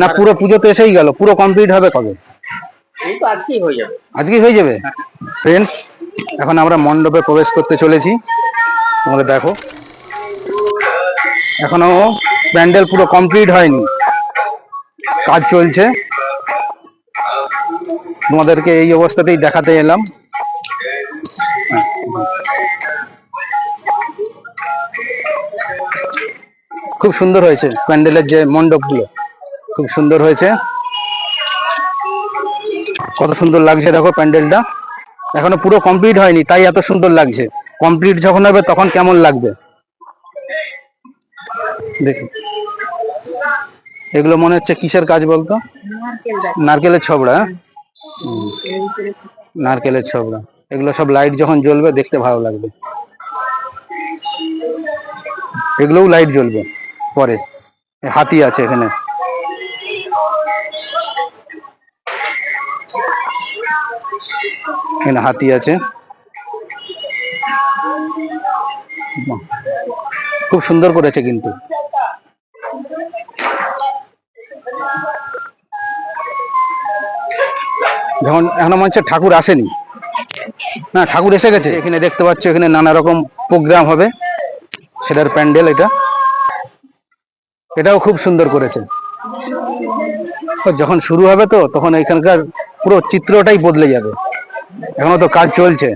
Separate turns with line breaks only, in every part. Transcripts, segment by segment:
না পুরো পুজো তো এসেই গেল পুরো কমপ্লিট হবে কবে?
আজকেই হয়ে যাবে।
আজকেই হয়ে যাবে? ফ্রেন্ডস এখন আমরা মণ্ডপে প্রবেশ করতে চলেছি। তোমরা দেখো। এখনও প্যান্ডেল পুরো কমপ্লিট হয়নি। কাজ চলছে। তোমাদেরকে এই অবস্থাতেই দেখাতে এলাম। খুব সুন্দর হয়েছে প্যান্ডেলের যে মণ্ডপগুলো। খুব সুন্দর হয়েছে। কত সুন্দর লাগছে দেখো প্যান্ডেলটা। এখনও পুরো কমপ্লিট হয়নি তাই এত সুন্দর লাগছে। কমপ্লিট যখন হবে তখন কেমন লাগবে? দেখি। এগুলো মনে হচ্ছে কিসের কাজ বলতো? নারকেলের ছবড়া হ্যাঁ? নারকেলের ছবড়া। এগুলো সব লাইট যখন জ্বলবে দেখতে ভালো লাগবে। এগুলোও লাইট জ্বলবে পরে। হাতি আছে এখানে। এখানে হাতি আছে। খুব সুন্দর করেছে কিন্তু। যখন এখন মনে হচ্ছে ঠাকুর আসেনি। না, ঠাকুর এসে গেছে। এখানে দেখতে পাচ্ছ, এখানে নানা রকম প্রোগ্রাম হবে। সেটার প্যান্ডেল এটা। এটাও খুব সুন্দর করেছে। যখন শুরু হবে তো, তখন এখানকার পুরো চিত্রটাই বদলে যাবে। এখনও তো কাজ চলছে।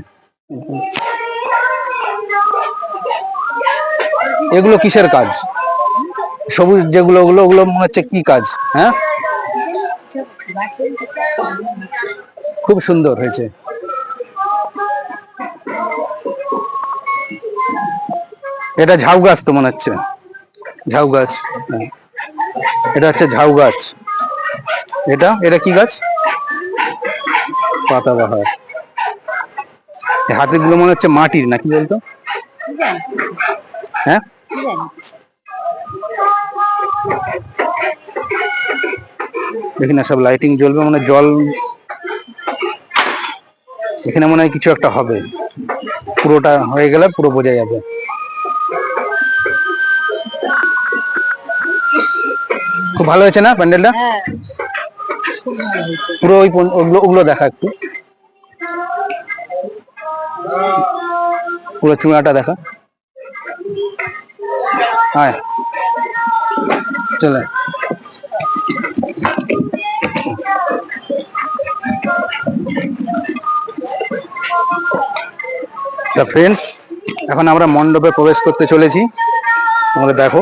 এগুলো কিসের কাজ? সবুজ যেগুলো, ওগুলো ওগুলো মনে হচ্ছে কি কাজ? হ্যাঁ? খুব সুন্দর হয়েছে। এটা ঝাউ গাছ তো মনে হচ্ছে। ঝাউ গাছ। এটা হচ্ছে ঝাউ গাছ। এটা? এটা কি গাছ? পাতাবাহার। এই হাতিগুলো মনে হচ্ছে মাটির নাকি বলতো? হ্যাঁ? এখানে সব লাইটিং জ্বলবে মানে জল। এখানে মনে হয় কিছু একটা হবে। পুরোটা হয়ে গেলে পুরো বোঝা যাবে। খুব ভালো হয়েছে না প্যান্ডেলটা?
হ্যাঁ।
পুরো ওই ওগুলো দেখা একটু। পুরো চূড়াটা দেখা। হ্যাঁ চলে। ফ্রেন্ডস এখন আমরা মণ্ডপে প্রবেশ করতে চলেছি। তোমরা দেখো।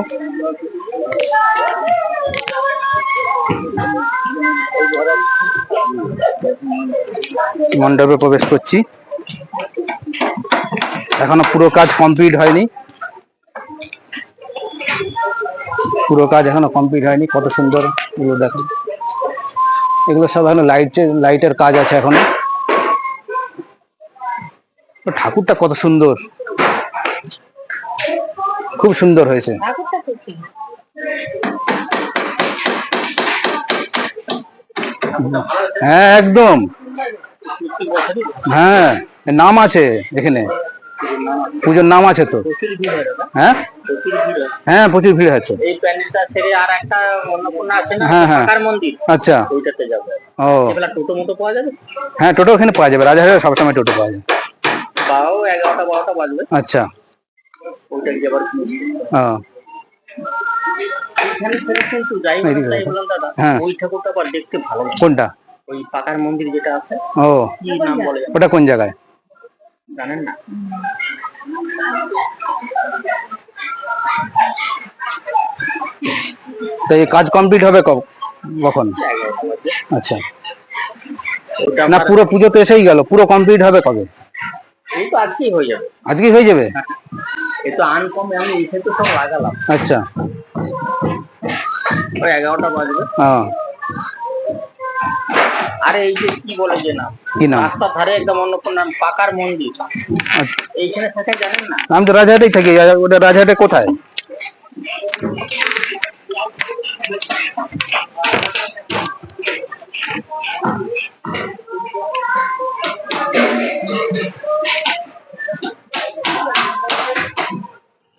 মণ্ডপে প্রবেশ করছি। এখনও পুরো কাজ কমপ্লিট হয়নি। পুরো কাজ এখনও কমপ্লিট হয়নি কত সুন্দর এগুলো দেখো। এগুলো সব এখনও লাইট লাইটের কাজ আছে এখনও। ঠাকুরটা কত সুন্দর। খুব সুন্দর হয়েছে। হ্যাঁ একদম। হ্যাঁ নাম আছে এখানে। পুজোর নাম আছে তো?
হয়
হ্যাঁ?
প্রচুর ভিড় হয়।
হ্যাঁ হ্যাঁ, হ্যাঁ। আচ্ছা। ও।
টোটো পাওয়া যাবে?
হ্যাঁ টোটো ওখানে পাওয়া যাবে। রাজা রাজাহাটে সবসময় টোটো পাওয়া যাবে
তাও এগারোটা বারোটা বাজবে।
আচ্ছা। হ্যাঁ।
ওই ঠাকুরটা আবার দেখতে ভালো
কোনটা?
ওই পাকার মন্দির যেটা আছে
ও।
কি নাম বলে
ওটা কোন জায়গায়?
জানেন না?
তো এই কাজ কমপ্লিট হবে কব- কখন? আচ্ছা। না পুরো পুজো তো এসেই গেল পুরো কমপ্লিট হবে কবে?
এই তো আজকেই হয়ে যাবে।
আজকেই হয়ে যাবে?
এই তো আনকম আমি এসে তো সব লাগালাম।
আচ্ছা।
ওই এগারোটা বাজবে।
ও
আরে এই যে কি বলে যে নাম?
কি নাম?
রাস্তার ধারে একদম অন্নপূর্ণা পাকার মন্দির। এইখানে থাকে জানেন না?
আমি তো রাজহাটেই থাকি রাজা- ওটা রাজহাটে কোথায়?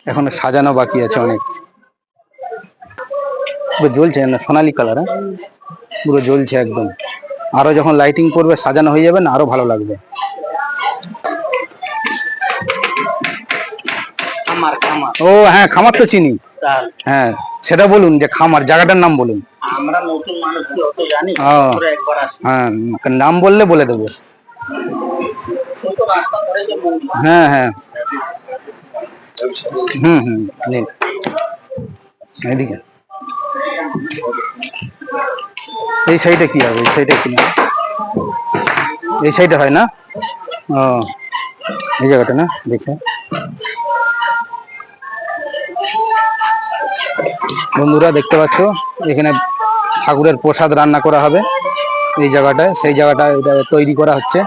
এখনও সাজানো বাকি আছে অনেক। পুরো জ্বলছে না সোনালি কালার হ্যাঁ? পুরো জ্বলছে একদম। আরও যখন লাইটিং করবে সাজানো হয়ে যাবে না আরও ভালো লাগবে। ও হ্যাঁ খামার তো চিনি। হ্যাঁ সেটা বলুন যে খামার জায়গাটার নাম বলুন।
আমরা নতুন মানুষ জানি।
হ্যাঁ নাম বললে বলে দেবো। হ্যাঁ হ্যাঁ। হুম হুম নিন এদিকে এই সাইডে কি হবে? এই সাইডে কি না এই সাইডে হয় না? ও, এই জায়গাটা না? দেখে। বন্ধুরা, দেখতে পাচ্ছ? এখানে ঠাকুরের প্রসাদ রান্না করা হবে। এই জায়গাটায়, সেই জায়গাটা এটা তৈরি করা হচ্ছে।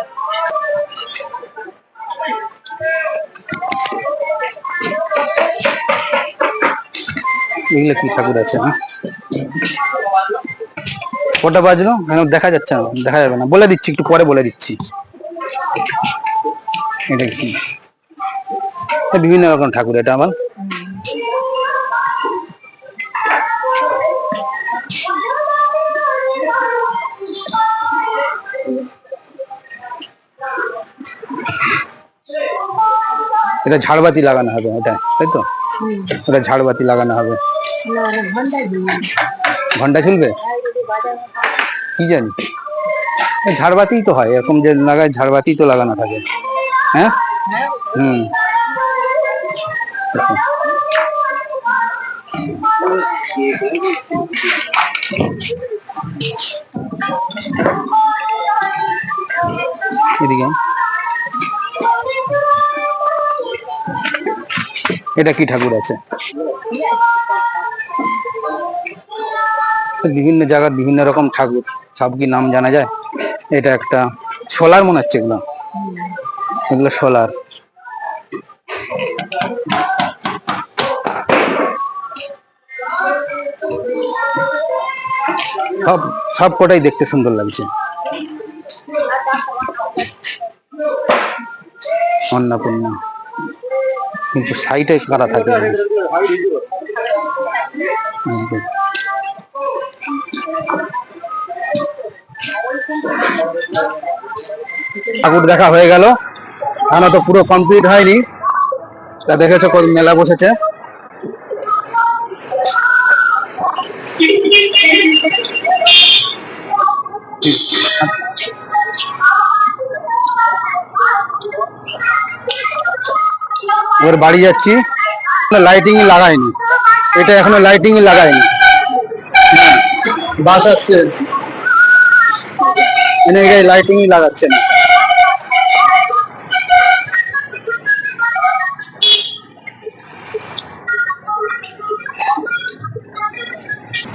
এগুলো কি ঠাকুর আছে হ্যাঁ? কটা বাজলো দেখা যাচ্ছে না দেখা যাবে না। বলে দিচ্ছি একটু পরে বলে দিচ্ছি। এটা কি? বিভিন্ন রকম ঠাকুর এটা আমার। এটা ঝাড়বাতি লাগানো হবে এটা তাই তো? এটা ঝাড়বাতি লাগানো হবে। ঘণ্টা চলবে কি জানি? এই ঝাড়বাতিই তো হয়, এরকম যে লাগায় ঝাড়বাতি তো লাগানো থাকে। হ্যাঁ? হুম। এটা কি ঠাকুর আছে? বিভিন্ন জায়গার বিভিন্ন রকম ঠাকুর, সব কি নাম জানা যায়? এটা একটা সোলার মনে হচ্ছে এগুলো। এগুলো সোলার। সব সব কটাই দেখতে সুন্দর লাগছে। অন্নপূর্ণা। কিন্তু সাইডে কারা থাকে। ঠাকুর দেখা হয়ে গেল। এখনও তো পুরো কমপ্লিট হয়নি। তা দেখেছ কত মেলা বসেছে। এবার বাড়ি যাচ্ছি। লাইটিং লাগাইনি। এটা এখনও লাইটিং লাগাইনি হ্যাঁ, বাস আসছে। লাইটিং লাগাচ্ছে না।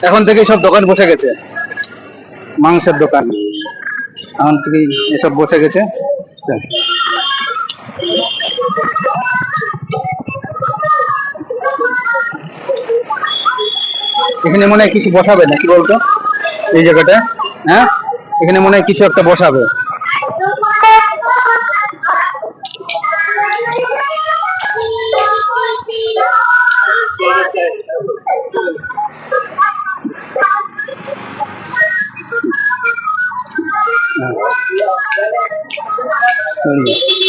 এখন থেকে সব দোকান বসে গেছে। মাংসের দোকান। এখন থেকে এসব বসে গেছে। এখানে মনে হয় কিছু বসাবে না কি বলতো? এই জায়গাটা হ্যাঁ? এখানে মনে হয় কিছু একটা বসাবে। হ্যাঁ।